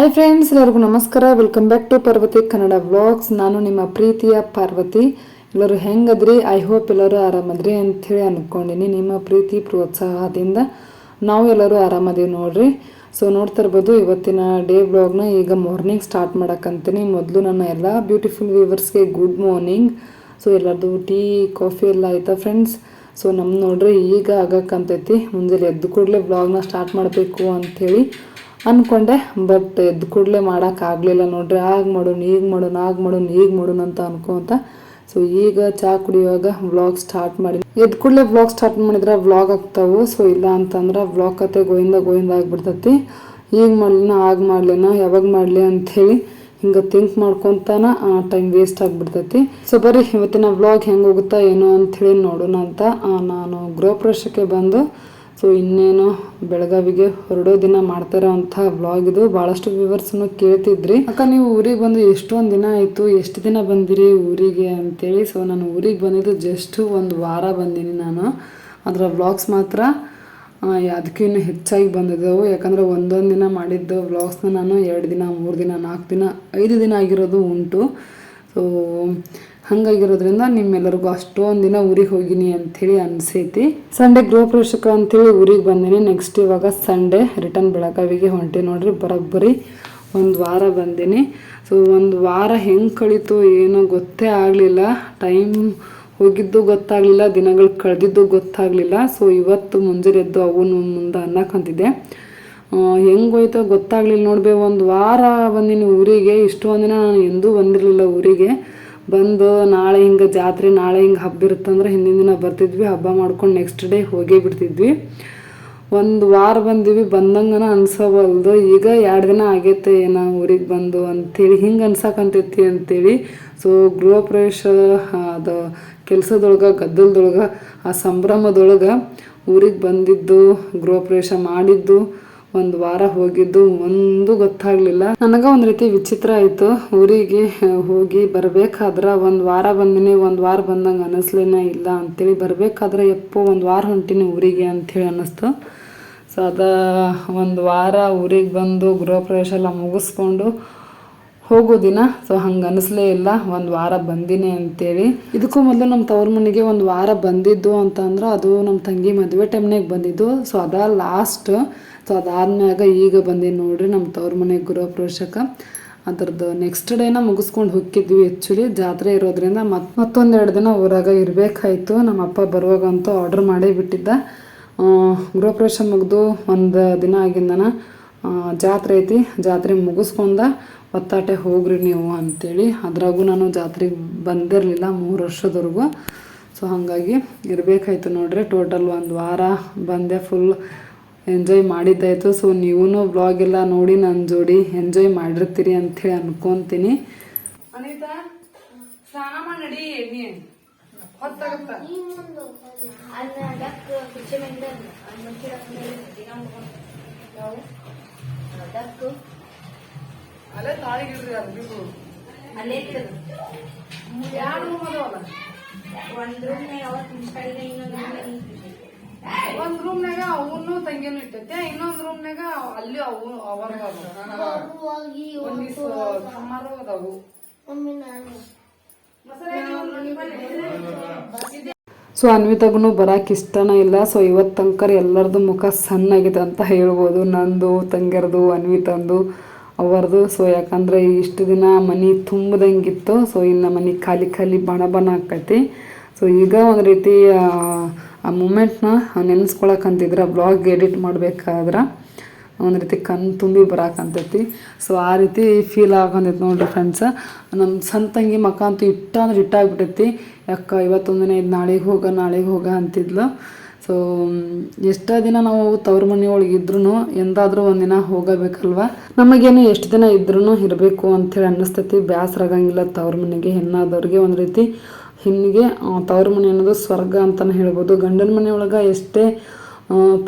Hi friends ಎಲ್ಲರಿಗೂ ನಮಸ್ಕಾರ. Welcome back to Parvathi Kannada vlogs ನಾನು ನಿಮ್ಮ ಪ್ರೀತಿಯ ಪಾರ್ವತಿ. ಎಲ್ಲರೂ ಹೆಂಗದ್ರಿ? ಐ ಹೋಪ್ ಎಲ್ಲರೂ ಆರಾಮದ್ರಿ ಅಂಥೇಳಿ ಅಂದ್ಕೊಂಡಿನಿ ನಿಮ್ಮ ಪ್ರೀತಿ, ಪ್ರೋತ್ಸಾಹದಿಂದ ನಾವು ಎಲ್ಲರೂ ಆರಾಮದೀವಿ ನೋಡ್ರಿ. ಸೊ ನೋಡ್ತಾ ಇರ್ಬೋದು, ಇವತ್ತಿನ ಡೇ ವ್ಲಾಗ್ನ ಈಗ ಮಾರ್ನಿಂಗ್ ಸ್ಟಾರ್ಟ್ ಮಾಡೋಕ್ಕಂತೀನಿ ಮೊದಲು ನನ್ನ ಎಲ್ಲ ಬ್ಯೂಟಿಫುಲ್ ವ್ಯೂವರ್ಸ್ಗೆ ಗುಡ್ ಮಾರ್ನಿಂಗ್ ಸೊ ಎಲ್ಲರದು ಟೀ, ಕಾಫಿ ಎಲ್ಲ ಆಯ್ತಾ ಫ್ರೆಂಡ್ಸ್ ಸೊ ನಮ್ಮ ನೋಡ್ರಿ, ಈಗ ಆಗಕ್ಕಂತೈತಿ ಮುಂಜಾನೆ ಎದ್ದು ಕೂಡಲೇ ವ್ಲಾಗ್ನ ಸ್ಟಾರ್ಟ್ ಮಾಡಬೇಕು ಅಂಥೇಳಿ. ಅಂದ್ಕೊಂಡೆ ಬಟ್ ಎದ್ದು ಕೂಡಲೇ ಮಾಡೋಕ್ಕಾಗಲಿಲ್ಲ ನೋಡ್ರಿ, ಆಗ ಮಾಡೋಣ ಈಗ ಮಾಡೋಣ ಆಗ ಮಾಡೋಣ ಈಗ ಮಾಡೋಣ ಅಂತ ಅನ್ಕೊಂತ. ಸೊ ಈಗ ಚಹಾ ಕುಡಿಯುವಾಗ ವ್ಲಾಗ್ ಸ್ಟಾರ್ಟ್ ಮಾಡಿ ಎದ್ದು ಕೂಡಲೇ ವ್ಲಾಗ್ ಸ್ಟಾರ್ಟ್ ಮಾಡಿದ್ರೆ ವ್ಲಾಗ್ ಆಗ್ತಾವೆ. ಸೊ ಇಲ್ಲ ಅಂತಂದ್ರೆ ವ್ಲಾಗ್ ಕತೆ ಗೋಯಿಂದ ಗೋಯಿಂದ ಆಗಿಬಿಡ್ತೈತಿ. ಈಗ ಮಾಡ್ಲಿನ, ಆಗ ಮಾಡ್ಲಿನ, ಯಾವಾಗ ಮಾಡಲಿ ಅಂಥೇಳಿ ಹಿಂಗೆ ಥಿಂಕ್ ಮಾಡ್ಕೊತಾನ ಟೈಮ್ ವೇಸ್ಟ್ ಆಗಿಬಿಡ್ತೈತಿ. ಸೊ ಬರೀ ಇವತ್ತಿನ ವ್ಲಾಗ್ ಹೆಂಗೆ ಹೋಗುತ್ತಾ, ಏನೋ ಅಂಥೇಳಿ ನೋಡೋಣ ಅಂತ ನಾನು ಗೃಹ ಪ್ರವೇಶಕ್ಕೆ ಬಂದು ಸೊ ಇನ್ನೇನು ಬೆಳಗಾವಿಗೆ ಹೊರಡೋ ದಿನ ಮಾಡ್ತಾರೋ ಬ್ಲಾಗ್ ಇದು. ಭಾಳಷ್ಟು ವ್ಯೂವರ್ಸ್ನು ಕೇಳ್ತಿದ್ರಿ. ಅಕ್ಕ, ನೀವು ಊರಿಗೆ ಬಂದು ಎಷ್ಟೊಂದು ದಿನ ಆಯಿತು? ಎಷ್ಟು ದಿನ ಬಂದಿರಿ ಊರಿಗೆ ಅಂತೇಳಿ? ಸೊ ನಾನು ಊರಿಗೆ ಬಂದಿದ್ದು ಜಸ್ಟ್ ಒಂದು ವಾರ ಬಂದೀನಿ ನಾನು. ಅದರ ವ್ಲಾಗ್ಸ್ ಮಾತ್ರ ಅದಕ್ಕಿಂತ ಹೆಚ್ಚಾಗಿ ಬಂದಿದ್ದವು. ಯಾಕಂದರೆ ಒಂದೊಂದು ದಿನ ಮಾಡಿದ್ದು ವ್ಲಾಗ್ಸ್ನ ನಾನು ಎರಡು ದಿನ, ಮೂರು ದಿನ, ನಾಲ್ಕು ದಿನ, ಐದು ದಿನ ಆಗಿರೋದು ಉಂಟು. ಸೊ ಹಂಗಾಗಿರೋದ್ರಿಂದ ನಿಮ್ಮೆಲ್ಲರಿಗೂ ಅಷ್ಟೊಂದು ದಿನ ಊರಿಗೆ ಹೋಗಿನಿ ಅಂಥೇಳಿ ಅನಿಸೈತಿ. ಸಂಡೇ ಗೃಹ ಪ್ರವೇಶಕ ಅಂಥೇಳಿ ಊರಿಗೆ ಬಂದಿನಿ. ನೆಕ್ಸ್ಟ್ ಇವಾಗ ಸಂಡೇ ರಿಟರ್ನ್ ಬೆಳಗಾವಿಗೆ ಹೊಂಟಿ ನೋಡ್ರಿ, ಬರೋಬ್ಬರಿ ಒಂದು ವಾರ ಬಂದೀನಿ. ಸೊ ಒಂದು ವಾರ ಹೆಂಗೆ ಕಳೀತು ಏನೋ ಗೊತ್ತೇ ಆಗಲಿಲ್ಲ. ಟೈಮ್ ಹೋಗಿದ್ದು ಗೊತ್ತಾಗಲಿಲ್ಲ, ದಿನಗಳು ಕಳೆದಿದ್ದು ಗೊತ್ತಾಗಲಿಲ್ಲ. ಸೊ ಇವತ್ತು ಮುಂಜಾನೆ ಎದ್ದು ಅವನು ಮುಂದೆ ಅನ್ನಕ್ಕಂತಿದ್ದೆ ಹೆಂಗೆ ಹೋಯ್ತೋ ಗೊತ್ತಾಗ್ಲಿಲ್ಲ ನೋಡ್ಬೇ, ಒಂದು ವಾರ ಬಂದಿನಿ ಊರಿಗೆ. ಇಷ್ಟೊಂದಿನ ದಿನ ನಾನು ಎಂದೂ ಬಂದಿರಲಿಲ್ಲ ಊರಿಗೆ. ಬಂದು ನಾಳೆ ಹಿಂಗೆ ಜಾತ್ರೆ, ನಾಳೆ ಹಿಂಗೆ ಹಬ್ಬ ಇರುತ್ತಂದ್ರೆ ಹಿಂದಿನ ದಿನ ಬರ್ತಿದ್ವಿ, ಹಬ್ಬ ಮಾಡ್ಕೊಂಡು ನೆಕ್ಸ್ಟ್ ಡೇ ಹೋಗೇ ಬಿಡ್ತಿದ್ವಿ. ಒಂದು ವಾರ ಬಂದೀವಿ, ಬಂದಂಗನ ಅನ್ಸವಲ್ದು. ಈಗ ಎರಡು ದಿನ ಆಗೈತೆ, ಏನೋ ಊರಿಗೆ ಬಂದು ಅಂತೇಳಿ, ಹಿಂಗೆ ಅನ್ಸಕ್ಕಂತೈತಿ ಅಂತೇಳಿ. ಸೊ ಗೃಹ ಪ್ರವೇಶ, ಅದು ಕೆಲಸದೊಳಗೆ, ಗದ್ದಲದೊಳಗೆ, ಆ ಸಂಭ್ರಮದೊಳಗೆ ಊರಿಗೆ ಬಂದಿದ್ದು, ಗೃಹ ಪ್ರವೇಶ ಮಾಡಿದ್ದು. ಒಂದು ವಾರ ಹೋಗಿದ್ದು, ಒಂದು ಗೊತ್ತಾಗ್ಲಿಲ್ಲ. ನನಗ ಒಂದು ರೀತಿ ವಿಚಿತ್ರ ಆಯ್ತು. ಊರಿಗೆ ಹೋಗಿ ಬರ್ಬೇಕಾದ್ರ ಒಂದು ವಾರ ಬಂದಿನಿ, ಒಂದು ವಾರ ಬಂದಂಗ ಅನಿಸ್ಲೇನ ಇಲ್ಲ ಅಂತೇಳಿ ಬರ್ಬೇಕಾದ್ರೆ ಎಪ್ಪೋ ಒಂದು ವಾರ ಹೊಂಟಿನಿ ಊರಿಗೆ ಅಂತೇಳಿ ಅನ್ನಿಸ್ತು ಸೊ ಅದ ಒಂದು ವಾರ ಊರಿಗೆ ಬಂದು ಗೃಹ ಪ್ರವೇಶ ಎಲ್ಲ ಮುಗಿಸ್ಕೊಂಡು ಹೋಗೋ ದಿನ. ಸೊ ಹಂಗೆ ಅನಿಸ್ಲೇ ಇಲ್ಲ. ಒಂದು ವಾರ ಬಂದಿನಿ ಅಂತೇಳಿ. ಇದಕ್ಕೂ ಮೊದಲು ನಮ್ಮ ತವ್ರ ಮನೆಗೆ ಒಂದು ವಾರ ಬಂದಿದ್ದು ಅಂತಂದ್ರೆ ಅದು ನಮ್ಮ ತಂಗಿ ಮದುವೆ ಟೈಮ್ನಾಗ ಬಂದಿದ್ದು. ಸೊ ಅದ ಲಾಸ್ಟ್ ಸೊ ಅದಾದ್ಮ್ಯಾಗ ಈಗ ಬಂದೀನಿ ನೋಡ್ರಿ ನಮ್ಮ ತವ್ರ ಮನೆ ಗೃಹಪ್ರವೇಶಕ್ಕೆ ಅದ್ರದ್ದು ನೆಕ್ಸ್ಟ್ ಡೇನ ಮುಗಿಸ್ಕೊಂಡು ಹೋಗಿದ್ವಿ ಆ್ಯಕ್ಚುಲಿ ಜಾತ್ರೆ ಇರೋದ್ರಿಂದ ಮತ್, ಮತ್ತೊಂದೆರಡು ದಿನ ಊರಾಗ ಇರಬೇಕಾಯ್ತು. ನಮ್ಮ ಅಪ್ಪ ಬರುವಾಗಂತೂ ಆರ್ಡ್ರ್ ಮಾಡೇ ಬಿಟ್ಟಿದ್ದ. ಗೃಹಪ್ರವೇಶ ಗೃಹ ಪ್ರವೇಶ ಮುಗಿದು ಒಂದು ದಿನ ಆಗಿಂದನ ಜಾತ್ರೆ ಐತಿ. ಜಾತ್ರೆ ಮುಗಿಸ್ಕೊಂಡ ಒತ್ತಾಟೆ ಹೋಗ್ರಿ ನೀವು ಅಂತೇಳಿ. ಅದ್ರಾಗೂ ನಾನು ಜಾತ್ರೆಗೆ ಬಂದಿರಲಿಲ್ಲ ಮೂರು ವರ್ಷದವರೆಗೂ. ಸೊ ಹಾಗಾಗಿ ಇರಬೇಕಾಯ್ತು ನೋಡ್ರಿ. ಟೋಟಲ್ ಒಂದು ವಾರ ಬಂದೆ ಫುಲ್ ಎಂಜಾಯ್ ಮಾಡಿದ್ದಾಯಿತು ಸೊ ನೀವೂ ಬ್ಲಾಗ್ ಎಲ್ಲ ನೋಡಿ ನನ್ನ ಜೋಡಿ ಎಂಜಾಯ್ ಮಾಡಿರ್ತೀರಿ ಅಂಥೇಳಿ ಅನ್ಕೊಂತೀನಿ. ಅನಿತಾ ಸ್ನಾನ ಮಾಡಿ ನಡಿ ನೀ ಹೊತ್ತಾಗತ್ತ? ಅಲ್ಲೇ ತಾಳಿಗಿಡ್ರಿ ಅರ್ಬಿಗೂ ಎರಡು ರೂಮ್ ಅದಾವಲ್ಲ ಒಂದ್ ರೂಮ್ನಾಗ ಅವನು ತಂಗಿನ ಇಟ್ಟೈತೆ ಇನ್ನೊಂದ್ ರೂಮ್ನಾಗ ಅಲ್ಲಿ ಅವು ಅವರ ಒಂದಿಷ್ಟು ಸಮಾರು ಅದಾವು. ಸೊ ಅನ್ವಿತಾಗೂ ಬರಕ್ಕೆ ಇಷ್ಟನೇ ಇಲ್ಲ ಸೊ ಇವತ್ತು ತನಕ ಎಲ್ಲರದು ಮುಖ ಸಣ್ಣಾಗಿದೆ ಅಂತ ಹೇಳ್ಬೋದು ನಂದು ತಂಗಿಯರ್ದು ಅನ್ವಿತಂದು ಅವರದು. ಸೊ ಯಾಕಂದ್ರೆ ಇಷ್ಟು ದಿನ ಮನೆ ತುಂಬದಂಗಿತ್ತು ಸೊ ಇನ್ನು ಮನೆ ಖಾಲಿ ಖಾಲಿ ಬಣ ಬಣ ಆಕೈತಿ. ಸೊ ಈಗ ಒಂದು ರೀತಿ ಆ, ಮೂಮೆಂಟ್ನ ನೆನೆಸ್ಕೊಳಕ್ಕಂತಿದ್ರೆ ಬ್ಲಾಗ್ ಎಡಿಟ್ ಮಾಡ್ಬೇಕಾದ್ರೆ ಒಂದು ರೀತಿ ಕಣ್ ತುಂಬಿ ಬರಾಕಂತೈತಿ. ಸೊ ಆ ರೀತಿ ಫೀಲ್ ಆಗಂತೈತಿ ನೋಡ್ರಿ ಫ್ರೆಂಡ್ಸ್ ನಮ್ಮ ಸಂತಂಗಿ ತಂಗಿ ಮಕ್ಕ ಅಂತೂ ಇಟ್ಟ ಅಂದ್ರೆ ಇಟ್ಟಾಗ್ಬಿಟ್ಟೈತಿ ಯಾಕೆ ಇವತ್ತೊಂದು ದಿನ ಇದು ನಾಳೆಗೆ ಹೋಗ ನಾಳೆಗೆ ಹೋಗ ಅಂತಿದ್ಲು. ಸೊ ಎಷ್ಟೋ ದಿನ ನಾವು ತವ್ರ ಮನೆಯೊಳಗೆ ಇದ್ರೂ ಎಂದಾದರೂ ಒಂದಿನ ಹೋಗಬೇಕಲ್ವ? ನಮಗೇನು ಎಷ್ಟು ದಿನ ಇದ್ರೂ ಇರಬೇಕು ಅಂಥೇಳಿ ಅನ್ನಿಸ್ತೈತಿ. ಬೇಸರ ಆಗಂಗಿಲ್ಲ ತವ್ರ ಮನೆಗೆ ಹೆಣ್ಣಾದವ್ರಿಗೆ ಒಂದು ರೀತಿ. ಹೆಣ್ಣಿಗೆ ತವರು ಮನೆ ಅನ್ನೋದು ಸ್ವರ್ಗ ಅಂತಲೇ ಹೇಳ್ಬೋದು. ಗಂಡನ ಮನೆಯೊಳಗೆ ಎಷ್ಟೇ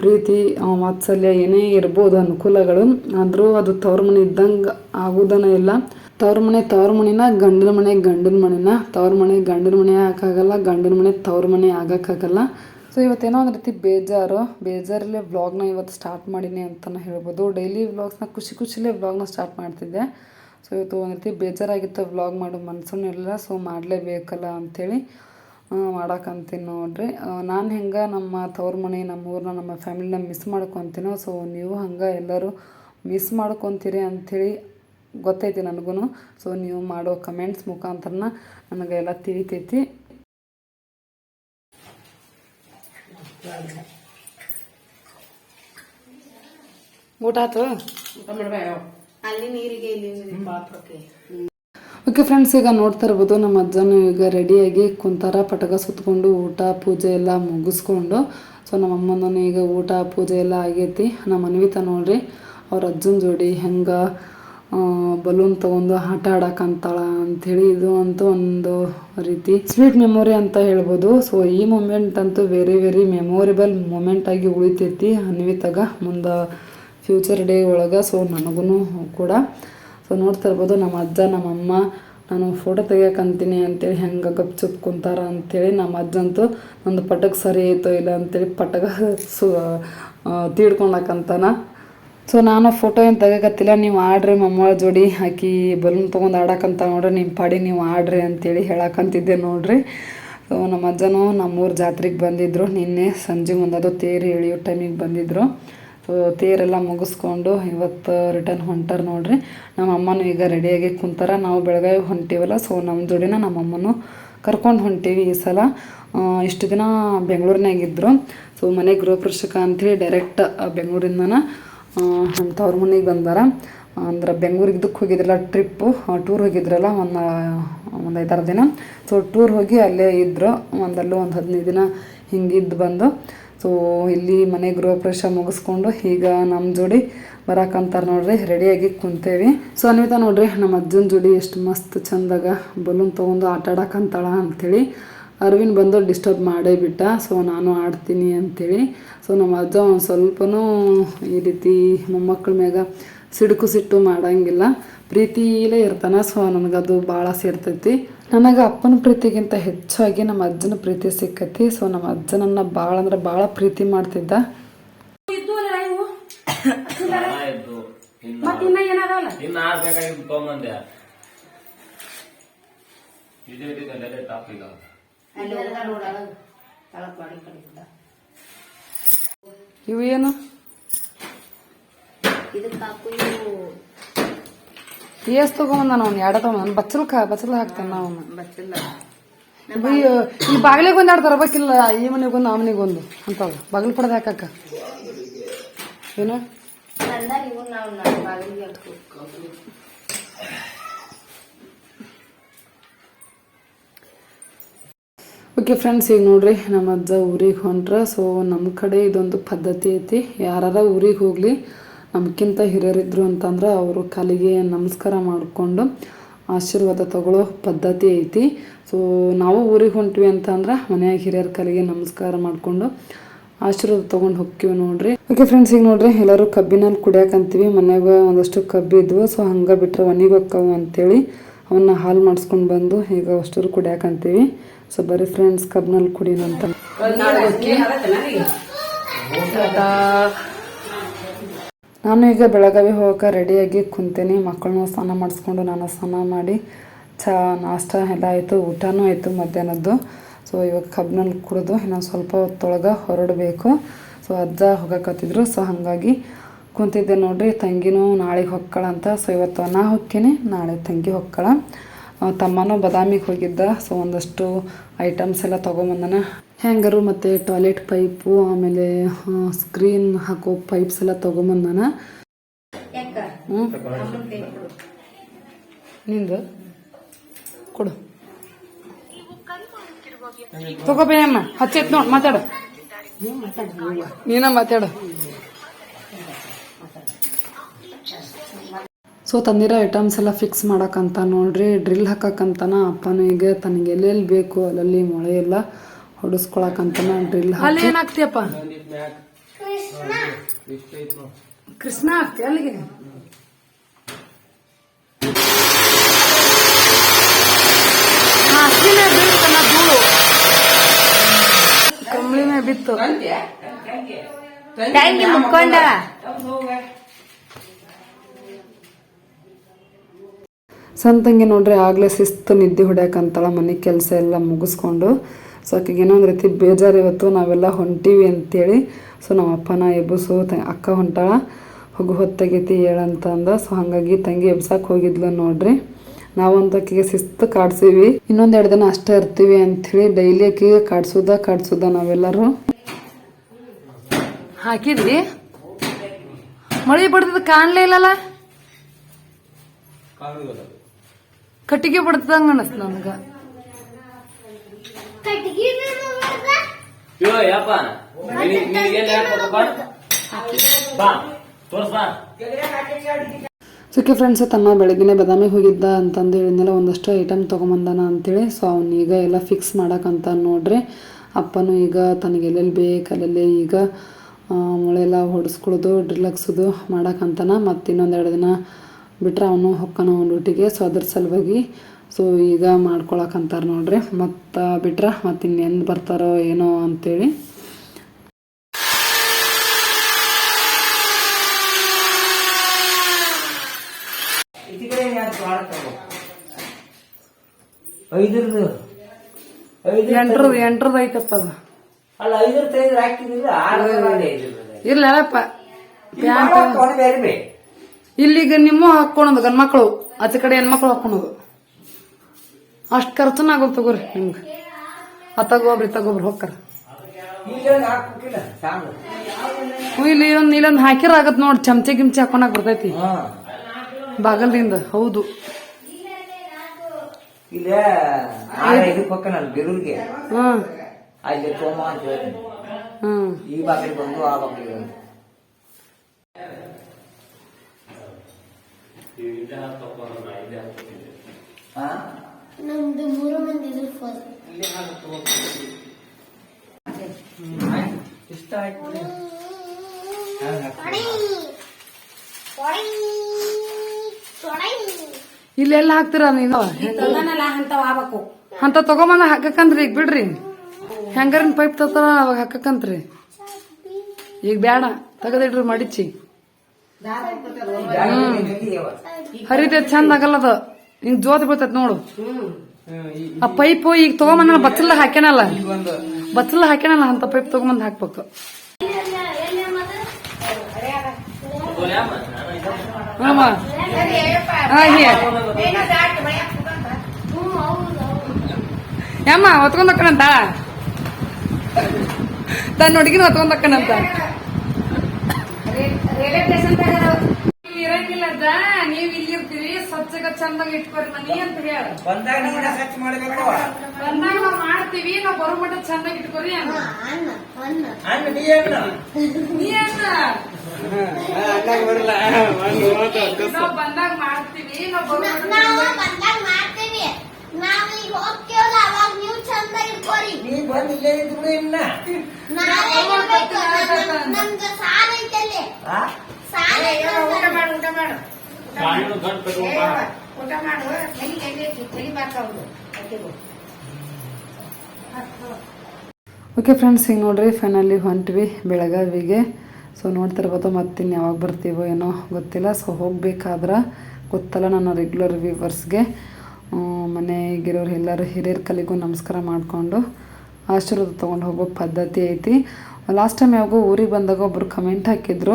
ಪ್ರೀತಿ ವಾತ್ಸಲ್ಯ ಏನೇ ಇರ್ಬೋದು, ಅನುಕೂಲಗಳು, ಆದರೂ ಅದು ತವ್ರ ಮನೆ ಇದ್ದಂಗೆ ಆಗೋದನ್ನ ಇಲ್ಲ. ತವ್ರ ಮನೆ ತವ್ರ ಮನೆನ, ಗಂಡನ ಮನೆ ಗಂಡನ ಮನೆನ. ತವ್ರ ಮನೆ ಗಂಡನ ಮನೆ ಹಾಕಾಗಲ್ಲ, ಗಂಡನ ಮನೆ ತವ್ರ ಮನೆ ಆಗೋಕ್ಕಾಗಲ್ಲ. ಸೊ ಇವತ್ತೇನೋ ಒಂದು ರೀತಿ ಬೇಜಾರು. ಬೇಜಾರಲ್ಲೇ ವ್ಲಾಗ್ನ ಇವತ್ತು ಸ್ಟಾರ್ಟ್ ಮಾಡೀನಿ ಅಂತಲೇ ಹೇಳ್ಬೋದು. ಡೈಲಿ ವ್ಲಾಗ್ಸ್ನ ಖುಷಿ ಖುಷಿಲೇ ವ್ಲಾಗ್ನ ಸ್ಟಾರ್ಟ್ ಮಾಡ್ತಿದ್ದೆ. ಸೊ ಇವತ್ತು ಒಂದು ರೀತಿ ಬೇಜಾರಾಗಿತ್ತು ವ್ಲಾಗ್ ಮಾಡೋ ಮನಸ್ಸೂ ಇಲ್ಲ ಸೊ ಮಾಡಲೇಬೇಕಲ್ಲ ಅಂಥೇಳಿ ಮಾಡಕ್ಕಂತೀನಿ ನೋಡ್ರಿ. ನಾನು ಹೆಂಗೆ ನಮ್ಮ ತವ್ರ ಮನೆ, ನಮ್ಮ ಊರನ್ನ ನಮ್ಮ ಫ್ಯಾಮಿಲಿನ ಮಿಸ್ ಮಾಡ್ಕೊತೀನೋ ಸೊ ನೀವು ಹಂಗೆ ಎಲ್ಲರೂ ಮಿಸ್ ಮಾಡ್ಕೊತೀರಿ ಅಂಥೇಳಿ ಗೊತ್ತೈತಿ ನನಗೂ ಸೊ ನೀವು ಮಾಡೋ ಕಮೆಂಟ್ಸ್ ಮುಖಾಂತರನ ನನಗೆ ಎಲ್ಲ ತಿಳಿತೈತಿ. ಊಟ ಆಯ್ತು? ಅಲ್ಲಿ ನೀರಿಗೆ, ಇಲ್ಲಿ ಪಾತ್ರಕ್ಕೆ. ಓಕೆ ಫ್ರೆಂಡ್ಸ್ ಈಗ ನೋಡ್ತಾ ಇರ್ಬೋದು ನಮ್ಮ ಅಜ್ಜನು ಈಗ ರೆಡಿಯಾಗಿ ಕುಂತಾರ, ಪಟಕ ಸುತ್ಕೊಂಡು ಊಟ, ಪೂಜೆ ಎಲ್ಲ ಮುಗಿಸ್ಕೊಂಡು. ಸೊ ನಮ್ಮ ಅಮ್ಮನೂ ಈಗ ಊಟ, ಪೂಜೆ ಎಲ್ಲ ಆಗೈತಿ. ನಮ್ಮ ಅನ್ವಿತ ನೋಡ್ರಿ, ಅವ್ರ ಅಜ್ಜನ ಜೋಡಿ ಹೆಂಗೆ ಬಲೂನ್ ತೊಗೊಂಡು ಆಟ ಆಡಕ್ಕಂತಾಳ ಅಂಥೇಳಿ ಇದು ಅಂತೂ ಒಂದು ರೀತಿ ಸ್ವೀಟ್ ಮೆಮೊರಿ ಅಂತ ಹೇಳ್ಬೋದು. ಸೊ ಈ ಮೂಮೆಂಟ್ ಅಂತೂ ವೆರಿ ವೆರಿ ಮೆಮೊರೇಬಲ್ ಮೂಮೆಂಟಾಗಿ ಉಳಿತೈತಿ ಅನ್ವಿತಾಗ ಮುಂದೆ. ಫ್ಯೂಚರ್ ಡೇ ಒಳಗೆ ಸೊ ನನಗೂ ಕೂಡ ಸೊ ನೋಡ್ತಾ ಇರ್ಬೋದು, ನಮ್ಮ ಅಜ್ಜ ನಮ್ಮಮ್ಮ ನಾನು ಫೋಟೋ ತೆಗಿಯಕಂತೀನಿ ಅಂತೇಳಿ ಹೆಂಗೆ ಗಪ್ ಚುಪ್ ಕುಂತಾರ ಅಂಥೇಳಿ ನಮ್ಮ ಅಜ್ಜಂತೂ ನಂದು ಪಟಕ್ ಸರಿ ಆಯ್ತೋ ಇಲ್ಲ ಅಂತೇಳಿ ಪಟಕ ಸು ತೀಡ್ಕೊಂಡಕ್ಕಂತಾನ ಸೊ ನಾನು ಫೋಟೋ ಏನು ತೆಗಕತ್ತಿಲ್ಲ ನೀವು ಆಡ್ರಿ ಮಮ್ಮಳ ಜೋಡಿ ಹಾಕಿ ಬಲೂನ್ ತೊಗೊಂಡು ಆಡಕ್ಕಂತ ನೋಡ್ರಿ ನಿಮ್ಮ ಪಾಡಿ ನೀವು ಆಡ್ರಿ ಅಂತೇಳಿ ಹೇಳಕ್ಕಂತಿದ್ದೆ ನೋಡ್ರಿ. ಸೊ ನಮ್ಮ ಅಜ್ಜನೂ ನಮ್ಮೂರು ಜಾತ್ರೆಗೆ ಬಂದಿದ್ದರು ನಿನ್ನೆ ಸಂಜೆ ಮುಂದೆ ಅದು ತೇರು ಎಳಿಯೋ ಟೈಮಿಗೆ ಬಂದಿದ್ದರು ಸೊ ತೇರೆಲ್ಲ ಮುಗಿಸ್ಕೊಂಡು ಇವತ್ತು ರಿಟರ್ನ್ ಹೊಂಟಾರ ನೋಡ್ರಿ. ನಮ್ಮ ಅಮ್ಮನೂ ಈಗ ರೆಡಿಯಾಗಿ ಕುಂತಾರ. ನಾವು ಬೆಳಗಾವಿ ಹೊಂಟೀವಲ್ಲ ಸೊ ನಮ್ಮ ಜೋಡಿನ ನಮ್ಮ ಅಮ್ಮನೂ ಕರ್ಕೊಂಡು ಹೊಂಟೀವಿ ಈ ಸಲ. ಇಷ್ಟು ದಿನ ಬೆಂಗಳೂರಿನಾಗಿದ್ದರು ಸೊ ಮನೆ ಗೃಹಪ್ರವೇಶಕ ಅಂಥೇಳಿ ಡೈರೆಕ್ಟ್ ಬೆಂಗಳೂರಿಂದನ ನಮ್ಮ ತವ್ರ ಮನೆಗೆ ಬಂದಾರ. ಅಂದ್ರೆ ಬೆಂಗಳೂರಿಗೆ ಇದಕ್ಕೆ ಹೋಗಿದ್ರಲ್ಲ ಟ್ರಿಪ್ಪು ಟೂರ್ ಹೋಗಿದ್ರಲ್ಲ ಒಂದು ಒಂದು ಐದಾರು ದಿನ. ಸೊ ಟೂರ್ ಹೋಗಿ ಅಲ್ಲೇ ಇದ್ದರು ಒಂದಲ್ಲೂ ಒಂದು ಹದಿನೈದು ದಿನ ಹಿಂಗಿದ್ದು ಬಂದು. ಸೊ, ಇಲ್ಲಿ ಮನೆ ಗೃಹಪ್ರವೇಶ ಮುಗಿಸ್ಕೊಂಡು ಈಗ ನಮ್ಮ ಜೋಡಿ ಬರಾಕಂತಾರೆ ನೋಡ್ರಿ ರೆಡಿಯಾಗಿ ಕುಂತೇವಿ. ಸೊ, ಅನ್ವಿತಾ ನೋಡ್ರಿ ನಮ್ಮ ಅಜ್ಜನ ಜೋಡಿ ಎಷ್ಟು ಮಸ್ತ್ ಚಂದಾಗ ಬಲೂನ್ ತೊಗೊಂಡು ಆಟ ಆಡಕಂತಾಳ ಅಂಥೇಳಿ ಅರವಿಂದ್ ಬಂದು ಡಿಸ್ಟರ್ಬ್ ಮಾಡೇ ಬಿಟ್ಟ. ಸೊ, ನಾನು ಆಡ್ತೀನಿ ಅಂತೇಳಿ. ಸೊ ನಮ್ಮ ಅಜ್ಜ ಒಂದು ಸ್ವಲ್ಪನೂ ಈ ರೀತಿ ಮೊಮ್ಮಕ್ಕಳ ಮ್ಯಾಗ ಸಿಡುಕು ಸಿಟ್ಟು ಮಾಡಂಗಿಲ್ಲ. ಪ್ರೀತಿಲೇ ಇರ್ತಾನೆ. ಸೊ ನನಗದು ಭಾಳ ಸೇರ್ತೈತಿ. ನನಗೆ ಅಪ್ಪನ ಪ್ರೀತಿಗಿಂತ ಹೆಚ್ಚಾಗಿ ನಮ್ಮ ಅಜ್ಜನ ಪ್ರೀತಿ ಸಿಕ್ಕತಿ. ಸೊ ನಮ್ಮ ಅಜ್ಜನನ್ನ ಭಾಳ ಅಂದ್ರೆ ಭಾಳ ಪ್ರೀತಿ ಮಾಡ್ತಿದ್ದ. ಇವು. ಏನು? ಇದಕ್ಕೆ ಏಸ್ ತಗೊಂಬಂದ ನಾನು ಎರಡು ತಗೊಂಬಂದ ಬಚ್ಚಲ್ಕ ಬಚ್ಚಲ್ ಹಾಕ್ತಾನ ಅವನು. ಬಚ್ಚಿಲ್ಲ ಈ ಬಾಗಿಲಿಗೆ ಒಂದು ಎರಡು ತರಬೇಕಿಲ್ಲ ಈ ಮನೆಗೊಂದು ಆ ಮನೆಗೊಂದು ಅಂತಾವ ಬಾಗಿಲು ಪಡೆದ ಹಾಕಕ್ಕ. ಏನು? ಓಕೆ ಫ್ರೆಂಡ್ಸ್ ಈಗ ನೋಡ್ರಿ ನಮ್ಮ ಅಜ್ಜ ಊರಿಗೆ ಹೊಂಟ್ರ. ಸೊ ನಮ್ಮ ಕಡೆ ಇದೊಂದು ಪದ್ಧತಿ ಐತಿ. ಯಾರಾರ ಊರಿಗೆ ಹೋಗಲಿ ನಮ್ಗಿಂತ ಹಿರಿಯರಿದ್ರು ಅಂತಂದ್ರೆ ಅವರು ಕಾಲಿಗೆ ನಮಸ್ಕಾರ ಮಾಡಿಕೊಂಡು ಆಶೀರ್ವಾದ ತಗೊಳ್ಳೋ ಪದ್ಧತಿ ಐತಿ. ಸೊ ನಾವು ಊರಿಗೆ ಹೊಂಟ್ವಿ ಅಂತಂದ್ರೆ ಮನೆಯಾಗ ಹಿರಿಯರ ಕಾಲಿಗೆ ನಮಸ್ಕಾರ ಮಾಡಿಕೊಂಡು ಆಶೀರ್ವಾದ ತೊಗೊಂಡು ಹೋಗ್ತೀವಿ ನೋಡ್ರಿ. ಓಕೆ ಫ್ರೆಂಡ್ಸ್ ಈಗ ನೋಡ್ರಿ ಎಲ್ಲರೂ ಕಬ್ಬಿನಲ್ಲಿ ಕುಡಿಯಾಕಂತೀವಿ ಮನ್ಯಾಗ ಒಂದಷ್ಟು ಕಬ್ಬಿದ್ವು ಸೊ ಹಂಗೆ ಬಿಟ್ರೆ ಒನಿಗೆ ಹೊಕ್ಕವು ಅಂತೇಳಿ ಅವನ್ನ ಹಾಲು ಮಾಡಿಸ್ಕೊಂಡು ಬಂದು ಈಗ ಅಷ್ಟರು ಕುಡಿಯಾಕಂತೀವಿ ಸೊ ಬರೀ ಫ್ರೆಂಡ್ಸ್ ಕಬ್ಬಿನಲ್ಲಿ ಕುಡಿನಂತ. ನಾನು ಈಗ ಬೆಳಗಾವಿ ಹೋಗೋಕೆ ರೆಡಿಯಾಗಿ ಕುಂತೀನಿ. ಮಕ್ಕಳನ್ನ ಸ್ನಾನ ಮಾಡಿಸ್ಕೊಂಡು ನಾನು ಸ್ನಾನ ಮಾಡಿ, ಚಾ, ನಾಷ್ಟ ಎಲ್ಲ ಆಯಿತು, ಊಟನೂ ಆಯಿತು ಮಧ್ಯಾಹ್ನದ್ದು. ಸೊ ಇವಾಗ ಕಬ್ಬಿನಲ್ಲಿ ಕುಡಿದು ಇನ್ನೊಂದು ಸ್ವಲ್ಪ ಹೊತ್ತೊಳಗೆ ಹೊರಡಬೇಕು. ಸೊ ಅಜ್ಜ ಹೋಗಕತ್ತಿದ್ರು. ಸೊ ಹಾಗಾಗಿ ಕುಂತಿದ್ದೆ ನೋಡ್ರಿ. ತಂಗಿನೂ ನಾಳೆಗೆ ಹೊಕ್ಕಳಂತ ಸೊ ಇವತ್ತು ನಾ ಹೊಕ್ಕೇನೆ, ನಾಳೆ ತಂಗಿ ಹೊಕ್ಕಳ. ತಮ್ಮನೂ ಬದಾಮಿಗೆ ಹೋಗಿದ್ದ. ಸೊ ಒಂದಷ್ಟು ಐಟಮ್ಸ್ ಎಲ್ಲ ತೊಗೊಂಬಂದನ. ಹ್ಯಾಂಗರು ಮತ್ತು ಟಾಯ್ಲೆಟ್ ಪೈಪು ಆಮೇಲೆ ಸ್ಕ್ರೀನ್ ಹಾಕೋ ಪೈಪ್ಸ್ ಎಲ್ಲ ತೊಗೊಂಬಂದು ನಾನು ನಿಂದು? ಕೊಡು. ತಗೋಬೇ ಅಮ್ಮ ಹಚ್ಚೈತ್ ನೋಡ್ ಮಾತಾಡು. ನೀನ ಮಾತಾಡು. ಸೊ ತಂದಿರೋ ಐಟಮ್ಸ್ ಎಲ್ಲ ಫಿಕ್ಸ್ ಮಾಡಕ್ಕಂತ ನೋಡ್ರಿ ಡ್ರಿಲ್ ಹಾಕಕ್ಕಂತನ ಅಪ್ಪನೂ ಈಗ ತನಗೆ ಎಲ್ಲೆಲ್ಲಿ ಬೇಕು ಅಲ್ಲಲ್ಲಿ ಮೊಳೆ ಎಲ್ಲ. ಹೊಡಿಸ್ಕೊಳಕಂತನ ಡ್ರಿಲ್ ಅಲ್ಲಿ ಏನಾಗ್ತಿಯಪ್ಪ? ಕೃಷ್ಣ. ಆಗ್ತಿ ಅಲ್ಲಿಗೆ? ಹಾ, ಹಸಿನೇ ಬೀಳ್ತಾನ ಧೂಳು. ಕಂಬಳಿ ಮೇಲೆ ಬಂದಿತ್ತು ತಂಗಿ ಮುಕ್ಕೊಂಡ ಸಂತಂಗಿ ನೋಡ್ರಿ ಆಗ್ಲೇ ಶಿಸ್ತು ನಿದ್ದೆ ಹೊಡ್ಯಾಕಂತಳ ಮನೆ ಕೆಲಸ ಎಲ್ಲ ಮುಗಿಸ್ಕೊಂಡು ಸೊ ಆಕೆಗೆ ಏನೋ ಒಂದು ರೀತಿ ಬೇಜಾರು ಇವತ್ತು ನಾವೆಲ್ಲ ಹೊಂಟೀವಿ ಅಂತೇಳಿ. ಸೊ ನಮ್ಮ ಅಪ್ಪನ ಎಬ್ಬಸು ತ- ಅಕ್ಕ ಹೊಂಟಾಳ. ಹೋಗು ಹೊತ್ತಾಗೈತಿ ಹೇಳಂತಂದ ಸೊ ಹಾಗಾಗಿ ತಂಗಿ ಎಬ್ಸಕ್ಕೆ ಹೋಗಿದ್ಲು ನೋಡ್ರಿ. ನಾವೊಂದು ಆಕೆಗೆ ಶಿಸ್ತು ಕಾಡ್ಸೀವಿ. ಇನ್ನೊಂದು ಎರಡು ದಿನ ಅಷ್ಟೇ ಇರ್ತೀವಿ ಅಂಥೇಳಿ ಡೈಲಿ ಆಕೆಗೆ ಕಾಡ್ಸೋದ ಕಾಡ್ಸೋದ ನಾವೆಲ್ಲರೂ. ಹಾಕಿದ್ವಿ. ಮಳೆ ಬಡ್ದದ ಕಾಣ್ಲೇ ಇಲ್ಲಲ್ಲ? ಕಟ್ಟಿಗೆ ಬಡ್ತದಂಗ ಅನಸ್ತ ನನ್ಗ. ಇವ ಯಪ್ಪ. ನಿನಗೇನ್ ಹೇಳ್ಬೇಕಪ್ಪ ಬಾ. ತೋರ್ಸ್ ಬಾ. ಸುಖಿ ಫ್ರೆಂಡ್ಸ್ ತಮ್ಮ ಬೆಳಗ್ಗೆನೆ ಬದಾಮಿಗೆ ಹೋಗಿದ್ದ ಅಂತಂದು ಹೇಳಿದ್ನೆಲ್ಲ ಒಂದಷ್ಟು ಐಟಮ್ ತೊಗೊಂಬಂದಾನ ಅಂತೇಳಿ. ಸೊ ಅವನೀಗ ಈಗ ಎಲ್ಲ ಫಿಕ್ಸ್ ಮಾಡಕ್ಕಂತ ನೋಡ್ರಿ. ಅಪ್ಪನೂ ಈಗ ತನಗೆ ಎಲ್ಲೆಲ್ಲಿ ಬೇಕು ಅಲ್ಲೆಲ್ಲೇ ಈಗ ಮೊಳೆಲ್ಲ ಹೊಡೆಸ್ಕೊಳ್ಳೋದು ಡ್ರಿಲ್ ಹಾಕ್ಸೋದು ಮಾಡಕ್ಕಂತಾನ ಮತ್ತು ಇನ್ನೊಂದೆರಡು ದಿನ ಬಿಟ್ರೆ ಅವನು ಹೊಕ್ಕನ ಒಂದು ಡ್ಯೂಟಿಗೆ ಸೊ ಅದ್ರ ಸಲುವಾಗಿ ಸೊ ಈಗ ಮಾಡ್ಕೊಳಕ್ಕಂತಾರ ನೋಡ್ರಿ. ಮತ್ತು ಬಿಟ್ರೆ ಮತ್ತೆ ಇನ್ನೆಂದು ಬರ್ತಾರೋ ಏನೋ ಅಂತೇಳಿ. ಐದ್ರದ್ದು ಐದು ಎಂಟ್ರದ್ದು ಎಂಟ್ರದ್ದು ಐತಪ್ಪ ಅದು. ಅಲ್ಲ ಐದ್ರ ಹಾಕಿದಿಲ್ಲ ಇಲ್ಲಿಗ ನಿಮ್ಮ ಹಾಕೊಳೋದು ಗಂಡ್ಮಕ್ಳು. ಆಚೆ ಕಡೆ ಹೆಣ್ಮಕ್ಳು ಹಾಕೊಳೋದು ಅಷ್ಟ್ ಖರ್ಚನ ಆಗೋದು ತಗೋರಿ ನಿಮ್ಗೆ. ಆ ತಗೋಬ್ರಿ ಹೋಗ್ತಾರ ಸಾಂಗ್ ಹ್ಞೂ ಇಲ್ಲಿ ಒಂದು ಇಲ್ಲೊಂದು ಹಾಕಿರ ಆಗತ್ ನೋಡ್ ಚಮಚೆ ಗಿಮ್ಚೆ ಹಾಕೊಂಡಾಗ ಬರ್ತೈತಿ. ಹಾ. ಬಾಗಲ್ದಿಂದ ಹೌದು. ಹ್ಮ್ ಹ್ಮ್ ನಮ್ದು ಮೂರು ಮಂದಿ ಫೋನ್. ಇಷ್ಟ ಆಯ್ತು ಇಲ್ಲೆಲ್ಲ ಹಾಕ್ತೀರ ನೀನು? ಆಗ್ಬೇಕು. ಅಂತ ತಗೊಂಬಂದ ಹಾಕಕಂತ್ರಿ ಈಗ ಬಿಡ್ರಿ. ಹೆಂಗಾರಿನ ಪೈಪ್ ತತ್ತಾರ ಅವಾಗ ಹಾಕಕಂತ್ರಿ. ಈಗ ಬೇಡ ತಗದಿಡ್ರಿ ಮಡಿಚಿ. ಹರಿತೈತ್ ಚಂದ ಆಗಲ್ಲದ. ಹಿಂಗ್ ಜೋತ್ ಬೀಳ್ತೈತ್ ನೋಡು. ಆ ಪೈಪ್ ಈಗ ತಗೊಂಬಂದ ಬಚ್ಚಲ ಹಾಕ್ಯಾನಲ್ಲ. ಬತ್ತಲ ಹಾಕ್ಯಾನಲ್ಲ ಅಂತ ಪೈಪ್ ತಗೊಂಬಂದ್ ಹಾಕ್ಬೇಕು. ಯಮ್ಮ ಹೊತ್ಕೊಂಡಕ್ಕನಂತ ತನ್ನ ಹುಡುಗಿನ ಹೊತ್ಕೊಂಡಕ್ಕನಂತ ಇರಂಗಿಲ್ಲ ನೀವ್ ಇಲ್ಲಿ ಇರ್ತೀರಿ ಸ್ವಚ್ಛಗ ಚಂದಾಗ ಇಟ್ಕೋರಿ ಮನಿ ಅಂತ ಹೇಳ. ಬಂದಾಗ ಸ್ವಚ್ಛ ಮಾಡಬೇಕು ಬಂದಾಗ ನಾವ್ ಮಾಡ್ತೀವಿ ನಾವ್ ಬರೋ ಮಟ್ಟ ಚಂದಾಗ ಇಟ್ಕೋರಿ ಅನ್ನ. ಅನ್ನ ನೀ ಅನ್ನ. ನೀ ಅನ್ನ. ನಾವ್ ಬಂದಾಗ ಮಾಡ್ತೀವಿ ನಾವ್ ಬರೋ ನಾವು ಬಂದಾಗ ಮಾಡ್ತೀವಿ. ನಾವು ಈಗ ಹೋಗ್ತೀವಲ್ಲ ಅವಾಗ ನೀವು ಚಂದ ಇಟ್ಕೋರಿ. ನೀ ಬಂದು ಇಲ್ಲೇ ಇದ್ರು ಇನ್ನ. ನಾವೇ ಇರ್ಬೇಕು ನಮ್- ನಮ್ಗೆ ಸಾಲ ಐತಲ್ಲಿ ಆ? ಸಾಲ ಊಟ ಮಾಡು ಊಟ ಮಾಡು. ಗಂಟ್ ಕಟ್ಕೊಂಡ್ ಬಾ. ಊಟ ಓಕೆ ಫ್ರೆಂಡ್ಸ್ ಹಿಂಗೆ ನೋಡ್ರಿ ಫೈನಲಿ ಹೊಂಟ್ವಿ ಬೆಳಗಾವಿಗೆ. ಸೊ ನೋಡ್ತಿರ್ಬೋದು ಮತ್ತಿನ್ನು ಯಾವಾಗ ಬರ್ತೀವೋ ಏನೋ ಗೊತ್ತಿಲ್ಲ. ಸೊ ಹೋಗ್ಬೇಕಾದ್ರೆ ಗೊತ್ತಲ್ಲ ನನ್ನ ರೆಗ್ಯುಲರ್ ವ್ಯೂವರ್ಸ್ಗೆ ಮನೆಗಿರೋರು ಎಲ್ಲರೂ ಹಿರಿಯರ ಕಲಿಗೂ ನಮಸ್ಕಾರ ಮಾಡಿಕೊಂಡು ಆಶೀರ್ವಾದ ತೊಗೊಂಡು ಹೋಗೋ ಪದ್ಧತಿ ಐತಿ. ಲಾಸ್ಟ್ ಟೈಮ್ ಯಾವಾಗೋ ಊರಿಗೆ ಬಂದಾಗ ಒಬ್ರು ಕಮೆಂಟ್ ಹಾಕಿದ್ರು.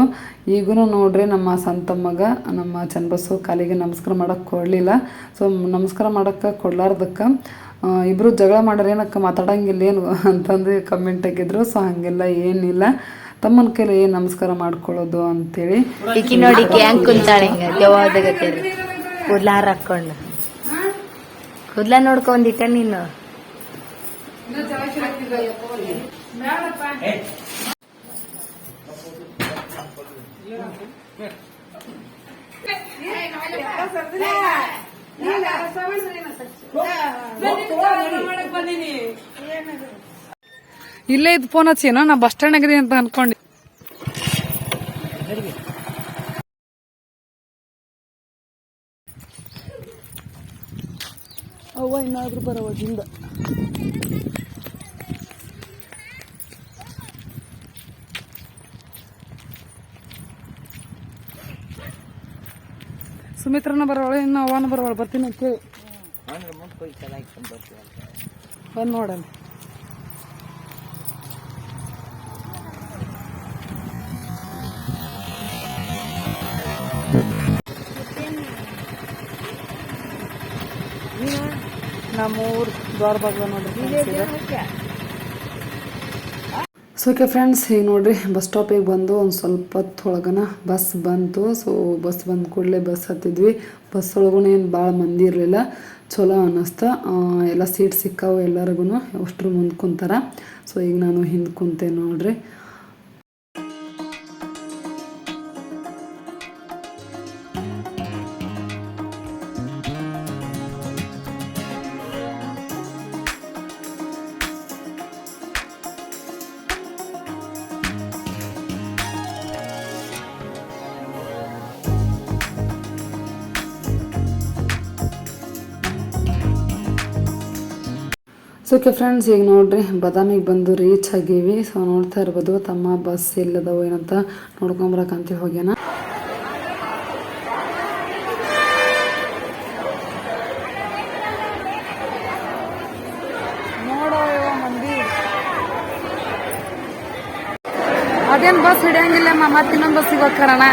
ಈಗೂ ನೋಡ್ರಿ ನಮ್ಮ ಸಂತಮ್ಮಗ ನಮ್ಮ ಚನ್ನಬಸ್ಸು ಕಾಲಿಗೆ ನಮಸ್ಕಾರ ಮಾಡೋಕ್ಕೆ ಕೊಡಲಿಲ್ಲ. ಸೊ ನಮಸ್ಕಾರ ಮಾಡೋಕ್ಕೆ ಕೊಡ್ಲಾರ್ದಕ್ಕೆ ಇಬ್ಬರು ಜಗಳ ಮಾಡ್ರೆ ಏನಕ್ಕೆ ಮಾತಾಡಂಗಿಲ್ಲ ಏನು ಅಂತಂದು ಕಮೆಂಟ್ ಹಾಕಿದ್ರು. ಸೊ ಹಾಗೆಲ್ಲ ಏನಿಲ್ಲ. ತಮ್ಮನ ಕೈಲಿ ಏನು ನಮಸ್ಕಾರ ಮಾಡ್ಕೊಳ್ಳೋದು ಅಂತೇಳಿ. ನೋಡಿ ಹೆಂಗ್ ಕೂದ್ಲ ನೋಡ್ಕೊಂಡಿಟ್ಟ ನೀನು. ಇಲ್ಲೇ ಇದ್ ಫೋನ್ ಹಚ್ಚೇನೋ ನಾ ಬಸ್ ಸ್ಟ್ಯಾಂಡ್ ಆಗದಿ ಅಂತ ಅನ್ಕೊಂಡೆ. ಅವ್ವ ಇನ್ನಾದ್ರೂ ಬರವಾಗಿಂದ ಸುಮಿತ್ರನ ಬರೋಳು ಇನ್ನು ಅವನ ಬರೋಳು ಬರ್ತೀನಿ ಅಂತ ಹೇಳಿ. ಬಂದು ನೋಡೋಣ. ನಮ್ಮೂರು ದ್ವಾರ ಬಾಗ್ಲ ನೋಡ್ರಿ. ಸೊ ಓಕೆ ಫ್ರೆಂಡ್ಸ್ ಈಗ ನೋಡ್ರಿ ಬಸ್ ಸ್ಟಾಪಿಗೆ ಬಂದು ಒಂದು ಸ್ವಲ್ಪ ಹೊತ್ತೊಳಗನ ಬಸ್ ಬಂತು. ಸೊ ಬಸ್ ಬಂದ ಕೂಡಲೇ ಬಸ್ ಹತ್ತಿದ್ವಿ. ಬಸ್ ಒಳಗೂ ಏನು ಭಾಳ ಮಂದಿ ಇರಲಿಲ್ಲ. ಚಲೋ ಅನ್ನಿಸ್ತು ಎಲ್ಲ ಸೀಟ್ ಸಿಕ್ಕಾವು ಎಲ್ಲರಿಗೂ ಅಷ್ಟ್ರು ಮುಂದೆ ಕುಂತಾರ. ಸೊ ಈಗ ನಾನು ಹಿಂದೆ ಕುಂತೆ ನೋಡ್ರಿ. ಸೊ ಫ್ರೆಂಡ್ಸ್ ಈಗ ನೋಡ್ರಿ, ಬದಾಮಿಗೆ ಬಂದು ರೀಚ್ ಆಗೀವಿ. ಸೊ ನೋಡ್ತಾ ಇರ್ಬೋದು, ತಮ್ಮ ಬಸ್ ಇಲ್ಲದವು ಏನಂತ ನೋಡ್ಕೊಂಬರಕಂತ ಹೋಗ್ಯಾನ. ಅದೇನ್ ಬಸ್ ಹಿಡಿಯಂಗಿಲ್ಲಮ್ಮ ಮತ್ತೆ ಇನ್ನೊಂದು ಬಸ್ ಹೋಗ್ತಾರಣ.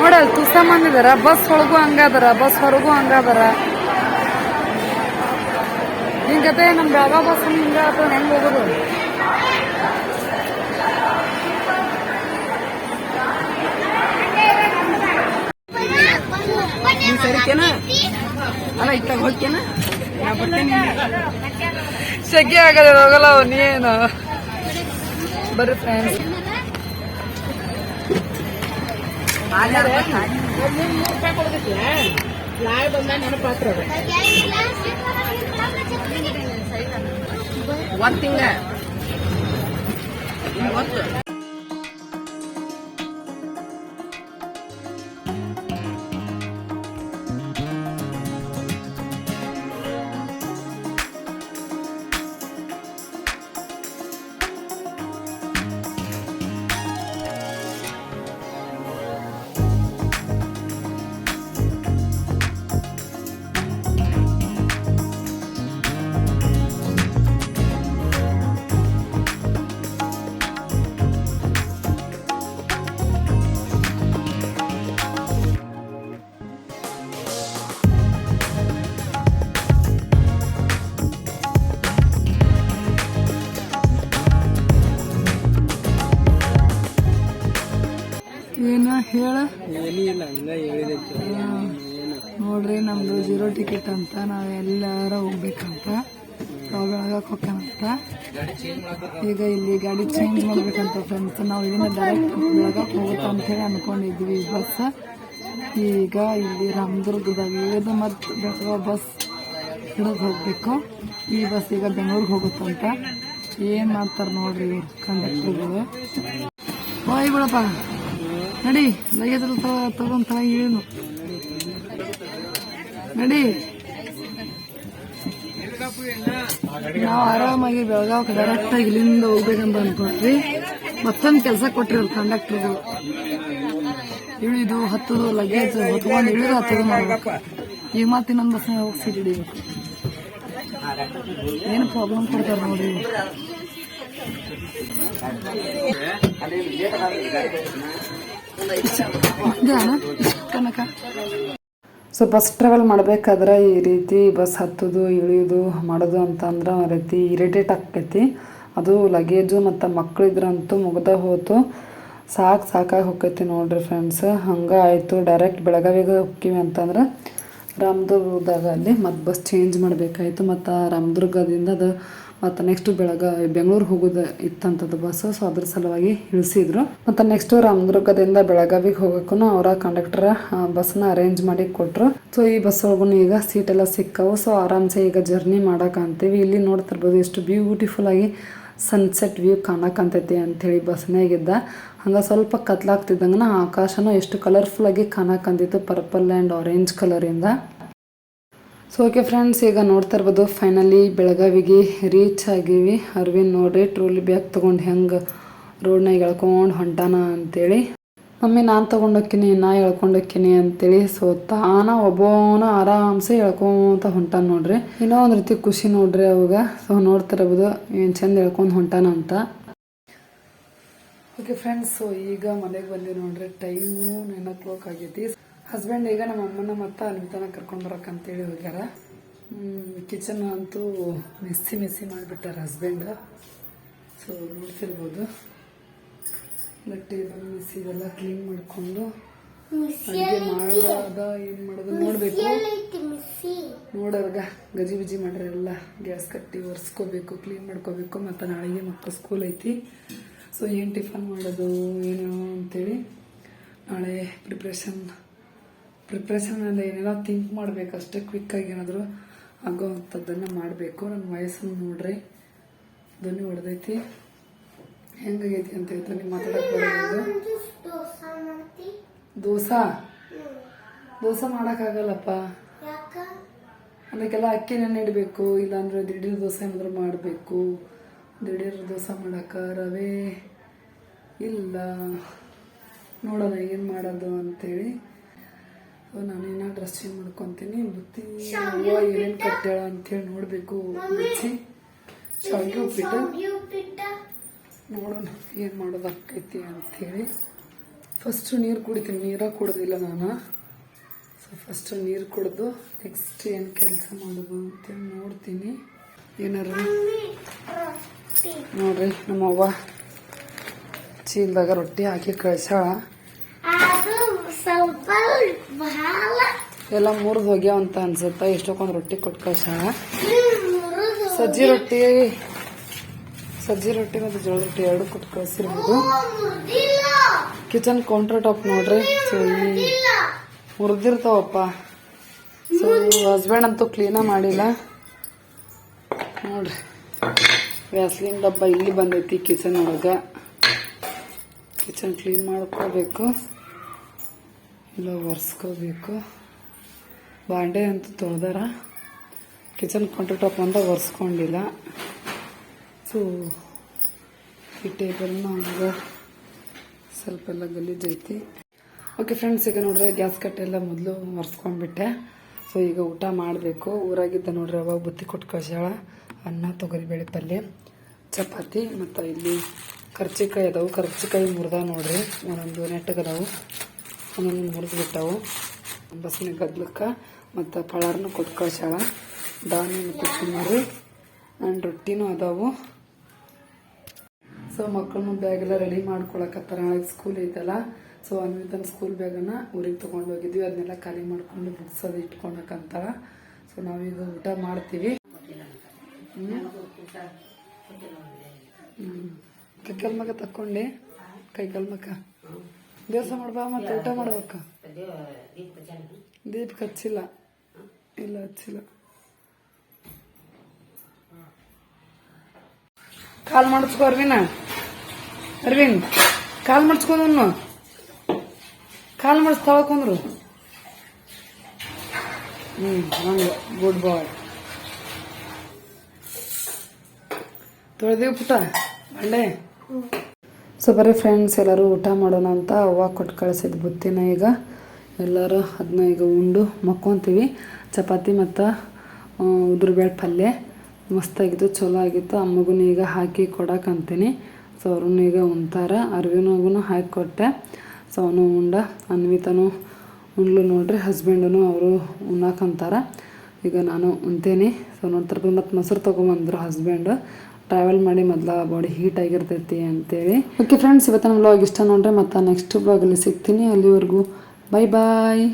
ನೋಡಲ್ ತುಸ ಮಂದಿದಾರ ಬಸ್ ಒಳಗೂ ಹಂಗಾದಾರ ಬಸ್ ಹೊರಗೂ ಹಂಗದಾರ ಹಿಂಗತೆ ನಮ್ ಬೆಳಗಾವ್ ಬಸ್ ಹಿಂಗ ಅಥವಾ ಹೆಂಗ್ ಹೋಗೋದು? ಅಲ್ಲ ಇತ್ತಾಗ ಹೋಗ್ತೇನ? ಶೆಕೆ ಆಗದ ಹೋಗಲ್ಲ ಅವ್ ನೀನು. ಬರ್ರಿ ಫ್ರೆಂಡ್ಸ್ ಒಂದ್ ತಿಂಗ ಈಗ ಇಲ್ಲಿ ಗಾಡಿ ಚೇಂಜ್ ಮಾಡ್ಬೇಕಂತ ಫ್ರೆಂಡ್ಸ್ ನಾವು ಇಲ್ಲಿಂದ ಡೈರೆಕ್ಟ್ ಬೆಳಗಾಕ್ ಹೋಗುತ್ತೆ ಅಂತ ಹೇಳಿ ಅನ್ಕೊಂಡಿದ್ವಿ ಬಸ್ ಈಗ ಇಲ್ಲಿ ರಾಮದುರ್ಗದಾಗ ಇಳಿದು ಮತ್ತೆ ಬೆಳಗಾವ್ ಬಸ್ ಹಿಡಿದು ಹೋಗ್ಬೇಕು. ಈ ಬಸ್ ಈಗ ಬೆಂಗಳೂರಿಗೆ ಹೋಗುತ್ತಂತ. ಏನು ಮಾಡ್ತಾರೆ ನೋಡ್ರಿ ಕಂಡಕ್ಟರ್ಗಳು ಹೋಯ್ ಬಿಡಪ್ಪ. ನಡಿ ಲಗೇಜ್ ತಗೊಂತ ಏನು ನಡಿ. ನಾವು ಆರಾಮಾಗಿ ಬೆಳಗಾವ್ ಡೈರೆಕ್ಟಾಗಿ ಇಲ್ಲಿಂದ ಹೋಗ್ಬೇಕಂತ ಅನ್ಕೊಂಡ್ವಿ. ಮತ್ತೊಂದು ಕೆಲಸ ಕೊಟ್ಟಿರೋ ಅವ್ರು ಕಂಡಕ್ಟರ್ಗಳು ಇಳಿದು ಹತ್ತದು ಲಗೇಜ್ ಹೊತ್ಕೊಂಡು ಇಳಿದು ಹತ್ತದು ಮಾಡ್ಬೇಕು. ಈಗ ಮತ್ತೆ ಇನ್ನೊಂದು ಬಸ್ ಹೋಗಿ ಸೀಟ್ ಹಿಡಿಬೇಕು. ಏನು ಪ್ರಾಬ್ಲಮ್ ಕೊಡ್ತಾರೆ ನೋಡಿ. ಇದಾನ? ಇಷ್ಟ್. ಸೊ ಬಸ್ ಟ್ರಾವೆಲ್ ಮಾಡಬೇಕಾದ್ರೆ ಈ ರೀತಿ ಬಸ್ ಹತ್ತೋದು, ಇಳಿಯೋದು, ಮಾಡೋದು ಅಂತಂದ್ರೆ ಆ ರೀತಿ ಇರಿಟೇಟ್ ಆಕೈತಿ ಅದು ಲಗೇಜು ಮತ್ತು ಮಕ್ಕಳಿದ್ರಂತೂ ಮುಗ್ದ ಹೋತು. ಸಾಕು ಸಾಕಾಗಿ ಹೋಗೈತಿ ನೋಡ್ರಿ ಫ್ರೆಂಡ್ಸ್ ಹಂಗೆ ಆಯಿತು. ಡೈರೆಕ್ಟ್ ಬೆಳಗಾವಿಗೆ ಹೋಗ್ತೀವಿ ಅಂತಂದ್ರೆ ರಾಮದುರ್ಗದಾಗ ಅಲ್ಲಿ ಮತ್ತು ಬಸ್ ಚೇಂಜ್ ಮಾಡಬೇಕಾಯಿತು. ಮತ್ತು ರಾಮದುರ್ಗದಿಂದ ಅದು ಮತ್ತು ನೆಕ್ಸ್ಟ್ ಬೆಳಗ ಬೆಂಗಳೂರು ಹೋಗೋದು ಇತ್ತಂಥದ್ದು ಬಸ್ ಸೊ ಅದ್ರ ಸಲುವಾಗಿ ಇಳಿಸಿದ್ರು. ಮತ್ತು ನೆಕ್ಸ್ಟ್ ರಾಮದುರ್ಗದಿಂದ ಬೆಳಗಾವಿಗೆ ಹೋಗೋಕ್ಕೂ ಅವರ ಕಂಡಕ್ಟರ್ ಬಸ್ನ ಅರೇಂಜ್ ಮಾಡಿ ಕೊಟ್ಟರು ಸೊ ಈ ಬಸ್ ಒಳಗೂ ಈಗ ಸೀಟ್ ಎಲ್ಲ ಸಿಕ್ಕವು ಸೊ ಆರಾಮ್ಸೆ ಈಗ ಜರ್ನಿ ಮಾಡಕ್ಕಂತೀವಿ ಇಲ್ಲಿ ನೋಡ್ತಿರ್ಬೋದು ಎಷ್ಟು ಬ್ಯೂಟಿಫುಲ್ ಆಗಿ ಸನ್ಸೆಟ್ ವ್ಯೂ ಕಾಣಕಂತೈತಿ ಅಂಥೇಳಿ ಬಸ್ನಾಗಿದ್ದ ಹಂಗೆ ಸ್ವಲ್ಪ ಕತ್ಲಾಗ್ತಿದ್ದಂಗೆ ಆಕಾಶನೂ ಎಷ್ಟು ಕಲರ್ಫುಲ್ ಆಗಿ ಕಾಣಕಂತಿತ್ತು ಪರ್ಪಲ್ ಆ್ಯಂಡ್ ಆರೆಂಜ್ ಕಲರಿಂದ ಸೊ ಓಕೆ ಫ್ರೆಂಡ್ಸ್ ಈಗ ನೋಡ್ತಾ ಇರ್ಬೋದು ಫೈನಲಿ ಬೆಳಗಾವಿಗೆ ರೀಚ್ ಆಗೀವಿ. ಅರವಿಂದ್ ನೋಡ್ರಿ ಟ್ರೋಲಿ ಬ್ಯಾಗ್ ತೊಗೊಂಡು ಹೆಂಗೆ ರೋಡ್ನಾಗ ಎಳ್ಕೊಂಡು ಹೊಂಟಾನ ಅಂತೇಳಿ. ಮಮ್ಮಿ, ನಾನು ತೊಗೊಂಡೋಕ್ಕಿನಿ ನಾ ಹೇಳ್ಕೊಂಡೋಕ್ಕಿನಿ ಅಂತೇಳಿ ಸೊ ತಾನ ಒಬ್ಬನ ಆರಾಮ್ಸೆ ಎಳ್ಕೊತ ಹೊಂಟಾನ ನೋಡ್ರಿ. ಏನೋ ಒಂದು ರೀತಿ ಖುಷಿ ನೋಡ್ರಿ ಅವಾಗ. ಸೊ ನೋಡ್ತಿರಬಹುದು ಏನು ಚಂದ ಎಳ್ಕೊಂಡು ಹೊಂಟಾನ ಅಂತ. ಓಕೆ ಫ್ರೆಂಡ್ಸ್ ಸೊ ಈಗ ಮನೆಗೆ ಬಂದಿ ನೋಡ್ರಿ, ಟೈಮು ನೈನ್ ಓ ಕ್ಲಾಕ್ ಆಗೈತಿ. ಹಸ್ಬೆಂಡ್ ಈಗ ನಮ್ಮ ಅಮ್ಮನ ಮತ್ತು ಅನ್ವಿತನ ಕರ್ಕೊಂಡು ಬರಕ್ಕಂತೇಳಿ ಹೋಗ್ಯಾರ. ಕಿಚನ್ ಅಂತೂ ಮೆಸ್ಸಿ ಮೆಸ್ಸಿ ಮಾಡಿಬಿಟ್ಟಾರ ಹಸ್ಬೆಂಡ್ ಸೊ ನೋಡ್ತಿರ್ಬೋದು. ಬಟ್ಟೆ ಟೇಬಲ್ ಮೆಸ್ಸಿ ಇದೆಲ್ಲ ಕ್ಲೀನ್ ಮಾಡಿಕೊಂಡು ಅಡುಗೆ ಮಾಡೋದ ಏನು ಮಾಡೋದು ನೋಡಬೇಕು. ನೋಡೋರ್ಗ ಗಜಿ ಬಿಜಿ ಮಾಡ್ರಿ ಎಲ್ಲ ಗ್ಯಾಸ್ ಕಟ್ಟಿ ಒರೆಸ್ಕೋಬೇಕು ಕ್ಲೀನ್ ಮಾಡ್ಕೋಬೇಕು ಮತ್ತು ನಾಳೆಗೆ ಮಕ್ಕಳು ಸ್ಕೂಲ್ ಐತಿ. ಸೊ ಏನು ಟಿಫನ್ ಮಾಡೋದು ಏನು ಅಂತೇಳಿ ನಾಳೆ ಪ್ರಿಪ್ರೇಷನ್ ಪ್ರಿಪ್ರೇಷನ್ ಅಂದರೆ ಏನೆಲ್ಲ ಥಿಂಕ್ ಮಾಡಬೇಕು, ಅಷ್ಟೇ ಕ್ವಿಕ್ಕಾಗಿ ಏನಾದರೂ ಆಗೋ ಅಂಥದ್ದನ್ನು ಮಾಡಬೇಕು. ನನ್ನ ವಯಸ್ಸನ್ನು ನೋಡ್ರಿ. ಧ್ವನಿ ಹೊಡೆದೈತಿ. ಹೆಂಗಾಗೈತಿ ಅಂತ ಧ್ವನಿ ಮಾತಾಡಕ್ಕೆ ಬರೋದು. ದೋಸೆ? ದೋಸಾ ಮಾಡೋಕ್ಕಾಗಲ್ಲಪ್ಪ. ಅದಕ್ಕೆಲ್ಲ ಅಕ್ಕಿ ನೆನೆ ಇಡಬೇಕು. ಇಲ್ಲಾಂದ್ರೆ ದಿಢೀರ್ ದೋಸೆ ಏನಾದರೂ ಮಾಡಬೇಕು. ದಿಢೀರ್ ದೋಸೆ ಮಾಡೋಕೆ ರವೆ ಇಲ್ಲ. ನೋಡೋಣ ಏನು ಮಾಡೋದು ಅಂತೇಳಿ. ಸೊ ನಾನೇನ ಡ್ರೆಸ್ ಚೇಂಜ್ ಮಾಡ್ಕೊತೀನಿ. ಬುತ್ತಿ ಹೂವು ಏನೇನು ಕಟ್ಟ್ಯಾಳ ಅಂತೇಳಿ ನೋಡಬೇಕು. ಬಿಚ್ಚಿ ಶಾವಿಗೆ ಉಪ್ಪಿಟ್ಟು? ನೋಡೋಣ ಏನು ಮಾಡೋದು ಆಕೈತಿ ಅಂಥೇಳಿ ಫಸ್ಟು ನೀರು ಕುಡಿತೀನಿ. ನೀರಾಗ ಕುಡ್ದಿಲ್ಲ ನಾನು. ಸೊ ಫಸ್ಟು ನೀರು ಕುಡಿದು ನೆಕ್ಸ್ಟ್ ಏನು ಕೆಲಸ ಮಾಡೋದು ಅಂತೇಳಿ ನೋಡ್ತೀನಿ. ಏನಾರ? ನೋಡ್ರಿ ನಮ್ಮವ್ವ ಚೀಲದಾಗ ರೊಟ್ಟಿ ಹಾಕಿ ಕಳ್ಸಾಳ ಸ್ವಲ್ಪ ಬಹಳ ಎಲ್ಲ ಮುರಿದು ಹೋಗ್ಯಾವ ಅಂತ ಅನ್ಸುತ್ತೆ. ಎಷ್ಟೊಂದು ರೊಟ್ಟಿ ಕೊಟ್ಟು ಸಜ್ಜಿ ರೊಟ್ಟಿ ಸಜ್ಜಿ ರೊಟ್ಟಿ ಮತ್ತು ಜೋಳ ರೊಟ್ಟಿ ಎರಡು ಕೊಟ್ಟು ಕಳಿಸಿರ್ಬೋದು. ಕಿಚನ್ ಕೌಂಟರ್ ಟಾಪ್ ನೋಡ್ರಿ. ಸೊ ಮುರಿದಿರ್ತಾವಪ್ಪ. ಸೊ ಹಸ್ಬೆಂಡ್ ಅಂತೂ ಕ್ಲೀನ ಮಾಡಿಲ್ಲ. ನೋಡ್ರಿ. ವ್ಯಾಸ್ಲಿನ್ ಡಬ್ಬ ಇಲ್ಲಿ ಬಂದೈತಿ ಕಿಚನ್ ಒಳಗೆ. ಕಿಚನ್ ಕ್ಲೀನ್ ಮಾಡ್ಕೋಬೇಕು. ಇಲ್ಲ ಒರೆಸ್ಕೋಬೇಕು. ಬಾಂಡೆ ಅಂತ ತೊಳೆದಾರ. ಕಿಚನ್ ಕೌಂಟರ್ ಟಾಪ್ ಅಂತ ಒರೆಸ್ಕೊಂಡಿಲ್ಲ. ಸೊ, ಈ ಟೇಬಲ್ನ ಹಂಗೆ ಸ್ವಲ್ಪ ಎಲ್ಲ ಗಲೀಜೈತಿ ಓಕೆ ಫ್ರೆಂಡ್ಸ್ ಈಗ ನೋಡ್ರಿ ಗ್ಯಾಸ್ ಕಟ್ಟೆಲ್ಲ ಮೊದಲು ಒರೆಸ್ಕೊಂಡ್ಬಿಟ್ಟೆ. ಸೊ ಈಗ ಊಟ ಮಾಡಬೇಕು. ಊರಾಗಿದ್ದ ನೋಡ್ರಿ ಅವಾಗ ಬುತ್ತಿ ಕೊಟ್ಟು ಕಳ್ಸ್ಯಾಳ. ಅನ್ನ ತೊಗರಿಬೇಳೆ ಪಲ್ಯ ಚಪಾತಿ ಮತ್ತು ಇಲ್ಲಿ ಕರ್ಚಿಕಾಯಿ ಅದಾವು. ಕರ್ಚಿಕಾಯಿ ಮುರ್ದ ನೋಡ್ರಿ. ಒಂದೊಂದು ನೆಟ್ಟಗದಾವು ಒಂದೊಂದು ಮುರಿದು ಬಿಟ್ಟವು ಬಸ್ಸಿನ ಗದ್ಲಕ್ಕೆ ಮತ್ತು ಪಳಾರನು ಕೊಟ್ಟು ಕಳ್ಸ್ಯಾಳ ದಾನಿ ಮತ್ತು ಚುಮ್ಮರಿ ಆ್ಯಂಡ್ ರೊಟ್ಟಿನೂ ಅದಾವು. ಸೊ ಮಕ್ಕಳನ್ನು ಬ್ಯಾಗ್ ಎಲ್ಲ ರೆಡಿ ಮಾಡ್ಕೊಳಕತ್ತಾರ ಸ್ಕೂಲ್ ಐತಲ್ಲ. ಸೊ ಅನ್ವಿತನ ಸ್ಕೂಲ್ ಬ್ಯಾಗನ್ನ ಊರಿಗೆ ತೊಗೊಂಡು ಹೋಗಿದ್ವಿ. ಅದನ್ನೆಲ್ಲ ಖಾಲಿ ಮಾಡ್ಕೊಂಡು ಬುಕ್ಸ್ ಅದು ಇಟ್ಕೊಳಕಂತಾಳ ಸೊ ನಾವೀಗ ಊಟ ಮಾಡ್ತೀವಿ. ಕೈಕಲ್ ಮಗ ತಕ್ಕೊಂಡೆ. ಕೈಕಲ್ ಮಗ ದಿವಸ ಮಾಡ್ಬಾ ಮತ್ತೆ ಊಟ ಮಾಡ್ಬೇಕ? ದೀಪ ಹಚ್ಚಿಲ್ಲ. ಇಲ್ಲ ಹಚ್ಚಿಲ್ಲ. ಕಾಲ್ ಮಾಡಿಸ್ಕೋ ಅರ್ವಿನ. ಅರ್ವಿನ್ ಕಾಲ್ ಮಾಡಿಸ್ಕೊಂಡ್ನು ಕಾಲ್ ಮಾಡಿಸ್ ತಗೊಕೊಂಡ್ರು ಹ್ಮ್ ಹಂಗ. ಗುಡ್ ಬಾಯ್ ತೊಳೆದೀವಿ ಪುಟ ಬಂಡೆ? ಸೊ ಬರೀ ಫ್ರೆಂಡ್ಸ್ ಎಲ್ಲರೂ ಊಟ ಮಾಡೋಣ ಅಂತ ಅವ್ವ ಕೊಟ್ಟು ಕಳಿಸಿದ ಬುತ್ತಿನ ಈಗ. ಎಲ್ಲರೂ ಅದನ್ನ ಈಗ ಉಂಡು ಮಕ್ಕೊತೀವಿ. ಚಪಾತಿ ಮತ್ತು ಉದುರುಬೇಳೆ ಪಲ್ಯ. ಮಸ್ತಾಗಿತ್ತು ಚಲೋ ಆಗಿತ್ತು. ಅಮ್ಮಗೂ ಈಗ ಹಾಕಿ ಕೊಡೋಕಂತೀನಿ ಸೊ ಅವ್ರನ್ನ ಈಗ ಉಣ್ತಾರೆ. ಅರ್ವಿನಗೂ ಹಾಕಿ ಕೊಟ್ಟೆ. ಸೊ ಅವನು ಉಂಡ. ಅನ್ವಿತನು ಉಣ್ಲು ನೋಡ್ರಿ ಹಸ್ಬೆಂಡನು ಅವರು ಉಣ್ಣಾಕಂತಾರ ಈಗ ನಾನು ಉಣ್ತೇನೆ. ಸೊ ನೋಡ್ತಾರೆ ಮತ್ತು ಮೊಸರು ತೊಗೊಂಬಂದರು ಹಸ್ಬೆಂಡ್ ಟ್ರಾವೆಲ್ ಮಾಡಿ ಮೊದಲ ಬಾಡಿ ಹೀಟ್ ಆಗಿರ್ತೈತಿ ಅಂತೇಳಿ. ಓಕೆ ಫ್ರೆಂಡ್ಸ್ ಇವತ್ತಿನ ವ್ಲಾಗ್ ಇಷ್ಟ ನೋಡ್ರಿ, ಮತ್ತು ನೆಕ್ಸ್ಟ್ ವ್ಲಾಗಲ್ಲಿ ಸಿಗ್ತೀನಿ. ಅಲ್ಲಿವರೆಗೂ ಬೈ ಬಾಯ್